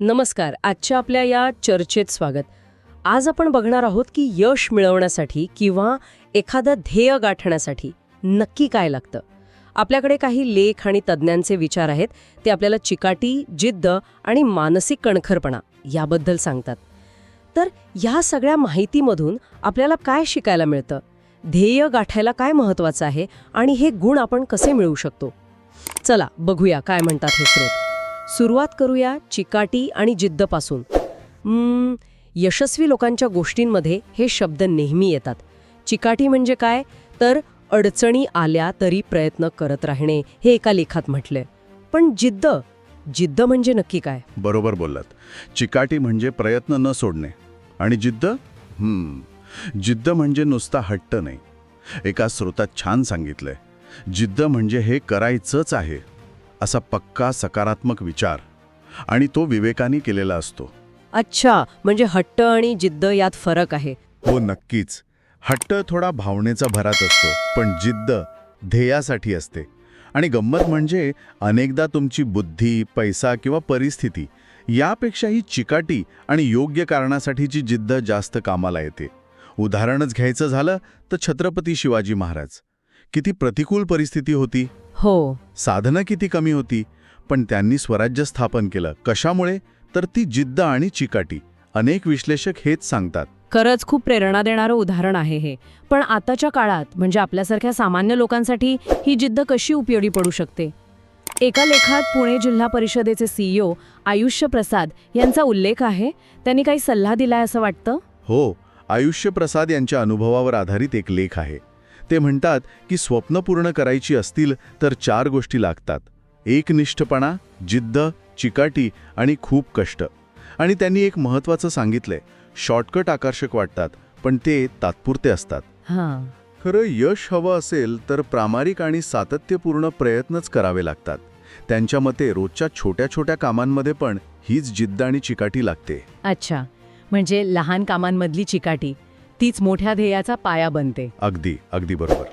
नमस्कार आजच्या आपल्या या चर्चेत स्वागत. आज आपण बघणार आहोत की यश मिळवण्यासाठी किंवा एखादं ध्येय गाठण्यासाठी नक्की काय लागतं. आपल्याकडे काही लेख आणि तज्ज्ञांचे विचार आहेत ते आपल्याला चिकाटी जिद्द आणि मानसिक कणखरपणा याबद्दल सांगतात. तर ह्या सगळ्या माहितीमधून आपल्याला काय शिकायला मिळतं? ध्येय गाठायला काय महत्वाचं आहे आणि हे गुण आपण कसे मिळवू शकतो? चला बघूया काय म्हणतात हे स्रोत. सुरुवात करूया चिकाटी आणि जिद्दपासून. यशस्वी लोकांच्या गोष्टींमध्ये हे शब्द नेहमी येतात. चिकाटी म्हणजे काय? तर अडचणी आल्या तरी प्रयत्न करत राहणे हे एका लेखात म्हटलंय. पण जिद्द जिद्द म्हणजे नक्की काय? बरोबर बोललात. चिकाटी म्हणजे प्रयत्न न सोडणे. आणि जिद्द? हम्म जिद्द म्हणजे नुसता हट्ट नाही. एका स्रोतात छान सांगितलंय. जिद्द म्हणजे हे करायचंच आहे. असा पक्का सकारात्मक विचार आणि तो विवेकाने केलेला असतो. अच्छा म्हणजे हट्ट आणि जिद्द यात फरक आहे. हो नक्कीच. हट्ट थोडा भावनेचा भरात असतो पण जिद्द ध्येयासाठी असते. आणि गंमत म्हणजे अनेकदा तुमची बुद्धी पैसा किंवा परिस्थिती यापेक्षाही चिकाटी आणि योग्य कारणासाठीची जिद्द जास्त कामाला येते. उदाहरणच घ्यायचं झालं तर छत्रपती शिवाजी महाराज. किती प्रतिकूल परिस्थिती होती. हो. साधनं किती कमी होती पण त्यांनी स्वराज्य स्थापन केलं. कशामुळे? तर ती जिद्द आणि चिकाटी. अनेक विश्लेषक हेच सांगतात. खरंच खूप प्रेरणा देणारं उदाहरण आहे हे. पण आताच्या काळात म्हणजे आपल्यासारख्या सामान्य लोकांसाठी ही जिद्द कशी उपयोगी पडू शकते? एका लेखात पुणे जिल्हा परिषदेचे सीईओ आयुष्य प्रसाद यांचा उल्लेख आहे. त्यांनी काही सल्ला दिलाय असं वाटतं? हो. आयुष्य प्रसाद यांच्या अनुभवावर आधारित एक लेख आहे. ते म्हणतात की स्वप्न पूर्ण करायची असतील तर चार गोष्टी लागतात. एकनिष्ठपणा जिद्द चिकाटी आणि खूप कष्ट. आणि त्यांनी एक महत्त्वाचं सांगितलंय. शॉर्टकट आकर्षक वाटतात पण ते तात्पुरते असतात. हां. खरं यश हवं असेल तर प्रामाणिक आणि सातत्यपूर्ण प्रयत्नच करावे लागतात. त्यांच्या मते रोजच्या छोट्या छोट्या कामांमध्ये पण हीच जिद्द आणि चिकाटी लागते. अच्छा. म्हणजे लहान कामांमधली चिकाटी. तीच मोठ्या ध्येयाचा पाया बनते. अगदी अगदी बरोबर.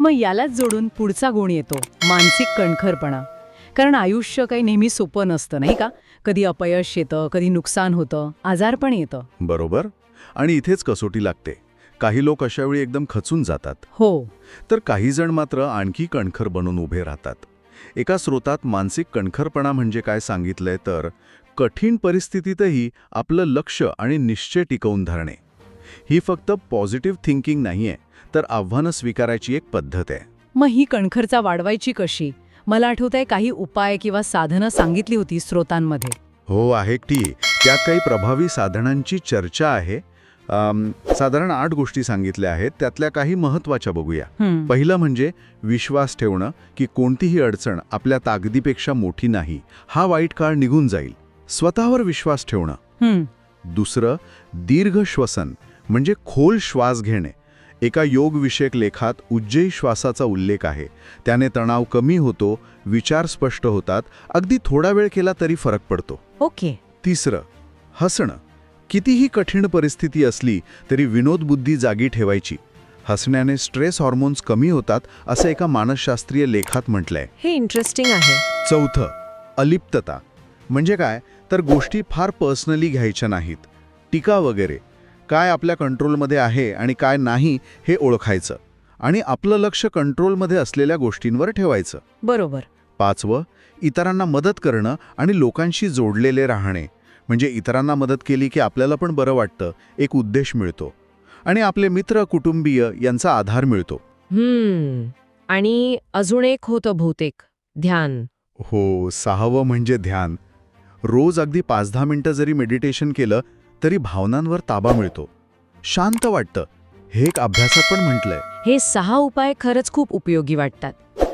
मग यालाच जोडून पुढचा गुण येतो मानसिक कणखरपणा. कारण आयुष्य काही नेहमी सोपं नसतं नाही का? कधी अपयश येतं कधी नुकसान होतं आजार पण येतं. बरोबर? आणि इथेच कसोटी लागते. काही लोक अशावेळी एकदम खचून जातात. हो. तर काही जण मात्र आणखी कणखर बनून उभे राहतात. एका स्रोतात मानसिक कणखरपणा म्हणजे काय सांगितलंय तर कठीण परिस्थितीतही आपलं लक्ष आणि निश्चय टिकवून धरणे. ही फक्त पॉझिटिव्ह थिंकिंग नाहीये तर आव्हानं स्वीकारायची एक पद्धत आहे. मग ही कणखरचा वाढवायची कशी? मला आठवतंय काही उपाय किंवा साधनं सांगितली होती स्रोतांमध्ये. हो आहे टी त्यात काही प्रभावी साधनांची चर्चा आहे. साधारण आठ गोष्टी सांगितल्या आहेत. त्यातल्या काही महत्त्वाच्या बघूया. पहिलं म्हणजे विश्वास ठेवणं की कोणतीही अडचण आपल्या ताकदीपेक्षा मोठी नाही. हा वाईट काळ निघून जाईल. स्वतःवर विश्वास ठेवणं. दुसरं दीर्घ श्वसन म्हणजे खोल श्वास घेणे. एका योगविषयक लेखात उज्जयी श्वासाचा उल्लेख आहे. त्याने तणाव कमी होतो विचार स्पष्ट होतात अगदी थोडा वेळ केला तरी फरक पडतो. ओके. तिसरं हसणं. कितीही कठीण परिस्थिती असली तरी विनोदबुद्धी जागी ठेवायची. हसण्याने स्ट्रेस हॉर्मोन्स कमी होतात असं एका मानसशास्त्रीय लेखात म्हटलंय. हे इंटरेस्टिंग आहे. चौथं अलिप्तता. म्हणजे काय? तर गोष्टी फार पर्सनली घ्यायच्या नाहीत. टीका वगैरे. काय आपल्या कंट्रोलमध्ये आहे आणि काय नाही हे ओळखायचं आणि आपलं लक्ष कंट्रोलमध्ये असलेल्या गोष्टींवर ठेवायचं. बरोबर. पाचवं इतरांना मदत करणं आणि लोकांशी जोडलेले राहणे. म्हणजे इतरांना मदत केली की आपल्याला पण बरं वाटतं एक उद्देश मिळतो. आणि आपले मित्र कुटुंबीय यांचा आधार मिळतो. आणि अजून एक होतं बहुतेक ध्यान. हो सहावं म्हणजे ध्यान. रोज अगदी पाच दहा मिनिटं जरी मेडिटेशन केलं तरी भावनांवर ताबा मिळतो. शांत वाटतं हे एक अभ्यासात पण म्हटलंय. हे सहा उपाय खरंच खूप उपयोगी वाटतात.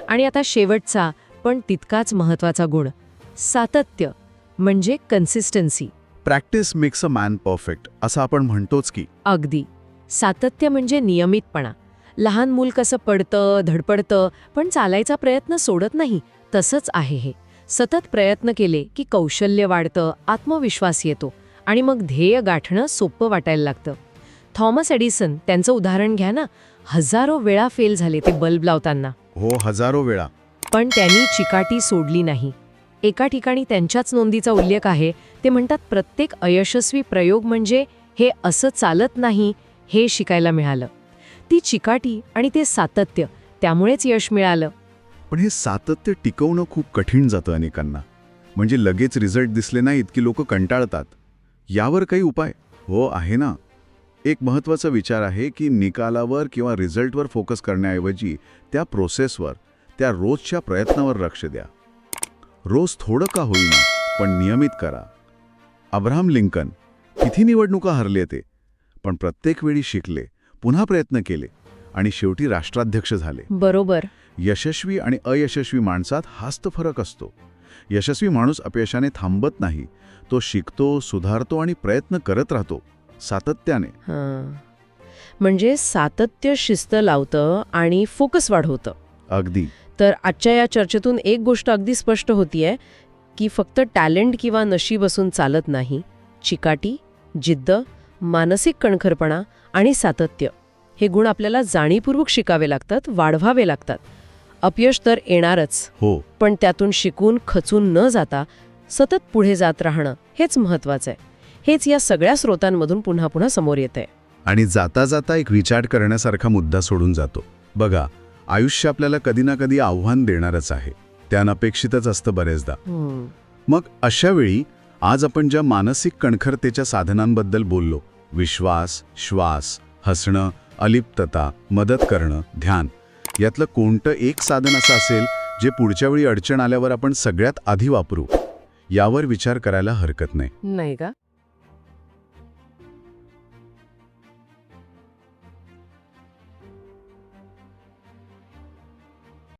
आणि आता शेवटचा पण तितकाच महत्त्वाचा गुण सातत्य म्हणजे consistency practice makes a man perfect असं आपण म्हणतोच की. अगदी. सातत्य म्हणजे नियमितपणा. लहान मूल कसं पडतं धडपडतं पण चालायचा प्रयत्न सोडत नाही तसंच आहे हे. सतत प्रयत्न केले की कौशल्य वाढतं आत्मविश्वास येतो. आणि मग ध्येय गाठणं सोपं वाटायला लागतं. थॉमस एडिसन त्यांचं उदाहरण घ्या ना. हजारो वेळा फेल झाले ते बल्ब लावताना. हो हजारो वेळा. पण त्यांनी चिकाटी सोडली नाही. एका ठिकाणी त्यांच्याच नोंदीचा उल्लेख आहे. ते म्हणतात प्रत्येक अयशस्वी प्रयोग म्हणजे हे असं चालत नाही हे शिकायला मिळालं. ती चिकाटी आणि ते सातत्य त्यामुळेच यश मिळालं. पण हे सातत्य टिकवणं खूप कठीण जातं अनेकांना. म्हणजे लगेच रिझल्ट दिसले नाहीत की लोक कंटाळतात. यावर काही उपाय? हो आहे ना. एक महत्त्वाचा विचार आहे की निकालावर किंवा रिझल्टवर फोकस करण्याऐवजी त्या प्रोसेसवर त्या रोजच्या प्रयत्नावर लक्ष द्या. रोज थोडं का होईना पण नियमित करा. अब्राहम लिंकन किती निवडणुका हरले ते. पण प्रत्येक वेळी शिकले पुन्हा प्रयत्न केले आणि शेवटी राष्ट्राध्यक्ष झाले. बरोबर. यशस्वी आणि अयशस्वी माणसात हाच तर फरक असतो. यशस्वी माणूस अपयशाने थांबत नाही. तो शिकतो सुधारतो आणि प्रयत्न करत राहतो. सातत्याने. म्हणजे सातत्य शिस्त लावतं आणि फोकस वाढवतं. अगदी. तर आजच्या या चर्चेतून एक गोष्ट अगदी स्पष्ट होतीये की फक्त टॅलेंट किंवा नशीब असून चालत नाही. चिकाटी जिद्द मानसिक कणखरपणा आणि सातत्य. हे गुण आपल्याला जाणीवपूर्वक शिकावे लागतात वाढवावे लागतात. अपयश तर येणारच. हो. पण त्यातून शिकून खचून न जाता सतत पुढे जात राहणं हेच महत्वाचं आहे हेच या सगळ्या स्रोतांमधून पुन्हा पुन्हा समोर येतंय. आणि जाता जाता एक विचार करण्यासारखा मुद्दा सोडून जातो. बघा आयुष्य आपल्याला कधी ना कधी आव्हान देणारच आहे. ते अनपेक्षितच असतं बरेचदा. मग अशा वेळी आज आपण ज्या मानसिक कणखरतेच्या साधनांबद्दल बोललो विश्वास श्वास हसणं अलिप्तता मदत करणं ध्यान यातलं कोणतं एक साधन असं असेल जे पुढच्या वेळी अडचण आल्यावर आपण सगळ्यात आधी वापरू? यावर विचार करायला हरकत नाही. नाही का?